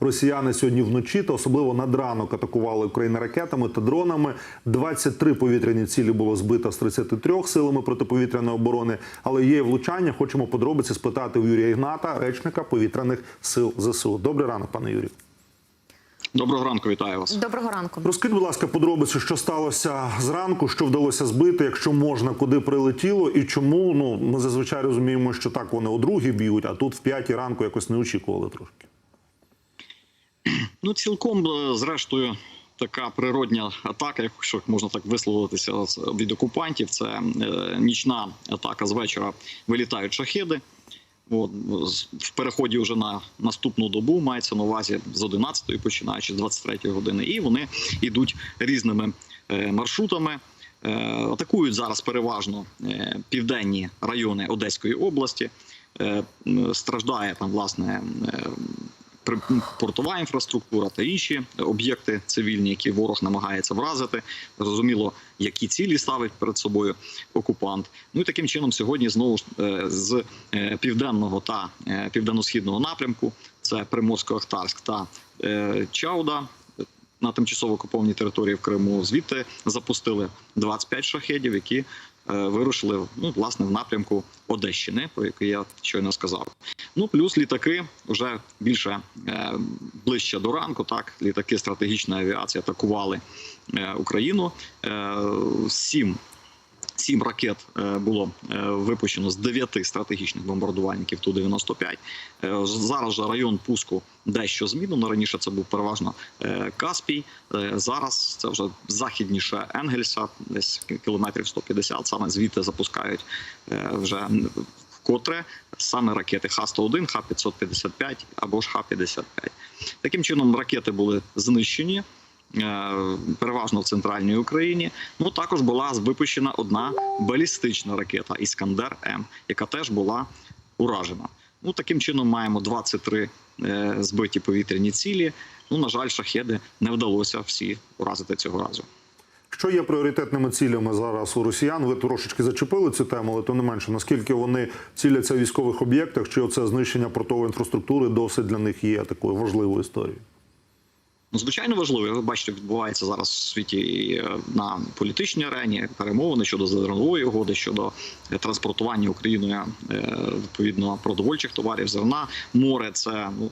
росіяни сьогодні вночі та особливо над ранок атакували Україну ракетами та дронами. 23 повітряні цілі було збито з 33 силами протиповітряної оборони. Але є влучання. Хочемо подробиці спитати у Юрія Ігната, речника повітряних сил ЗСУ. Добрий ранок, пане Юрію. Доброго ранку, вітаю вас. Доброго ранку. Розкажіть, будь ласка, подробиці, що сталося зранку, що вдалося збити, якщо можна, куди прилетіло, і чому ну ми зазвичай розуміємо, що так вони о другій б'ють, а тут в п'ятій ранку якось не очікували трошки. Ну, цілком, е, зрештою, така природня атака, якщо можна так висловитися від окупантів. Це е, нічна атака з вечора вилітають шахеди. От, в переході вже на наступну добу мається на увазі з 11-ї, починаючи з 23-ї години, і вони йдуть різними е, маршрутами. Атакують зараз переважно південні райони Одеської області. Страждає там власне портова інфраструктура та інші об'єкти цивільні, які ворог намагається вразити. Зрозуміло, які цілі ставить перед собою окупант. Ну і таким чином, сьогодні знову ж е, з е, південного та е, південно-східного напрямку це Приморсько-Ахтарськ та Чауда. На тимчасово окупованій території в Криму звідти запустили 25 шахедів, які вирушили ну, власне в напрямку Одещини, про який я щойно сказав. Ну плюс літаки вже більше е, ближче до ранку. Так, літаки стратегічної авіації атакували е, Україну. Е, сім Сім ракет е, було е, випущено з дев'яти стратегічних бомбардувальників Ту-95. Е, Зараз же район пуску дещо змінено. Раніше це був переважно Каспій. Зараз це вже західніше Енгельса, десь кілометрів 150. Саме звідти запускають вже вкотре саме ракети Х-101, Х-555 або ж Х-55. Таким чином ракети були знищені. Е, Переважно в центральній Україні. Ну також була випущена одна балістична ракета Іскандер М, яка теж була уражена. Ну таким чином маємо 23 е, збиті повітряні цілі. Ну на жаль, шахеди не вдалося всі уразити цього разу. Що є пріоритетними цілями зараз у росіян? Ви трошечки зачепили цю тему, але то не менше. Наскільки вони ціляться в військових об'єктах, чи оце знищення портової інфраструктури досить для них є такою важливою історією? Ну, звичайно важливо. Ви бачите, відбувається зараз в світі е, на політичній арені перемовини щодо зернової угоди, щодо е, транспортування Україною е, відповідно продовольчих товарів, зерна. Море це ну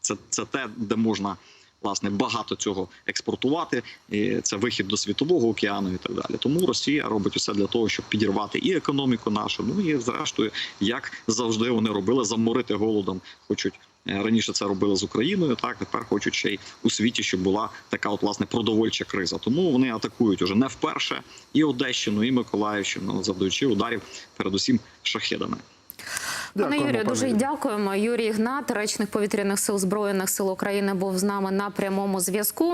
це, це те, де можна. Власне, багато цього експортувати, і це вихід до світового океану і так далі. Тому Росія робить усе для того, щоб підірвати і економіку нашу. Ну і зрештою, як завжди вони робили, заморити голодом. Хочуть раніше це робили з Україною. Так тепер хочуть ще й у світі, щоб була така от власне продовольча криза. Тому вони атакують уже не вперше і Одещину, і Миколаївщину, завдаючи ударів, передусім шахедами. Пане Юрію, дуже Юрію. дякуємо. Юрій Ігнат, речник повітряних сил збройних сил України, був з нами на прямому зв'язку.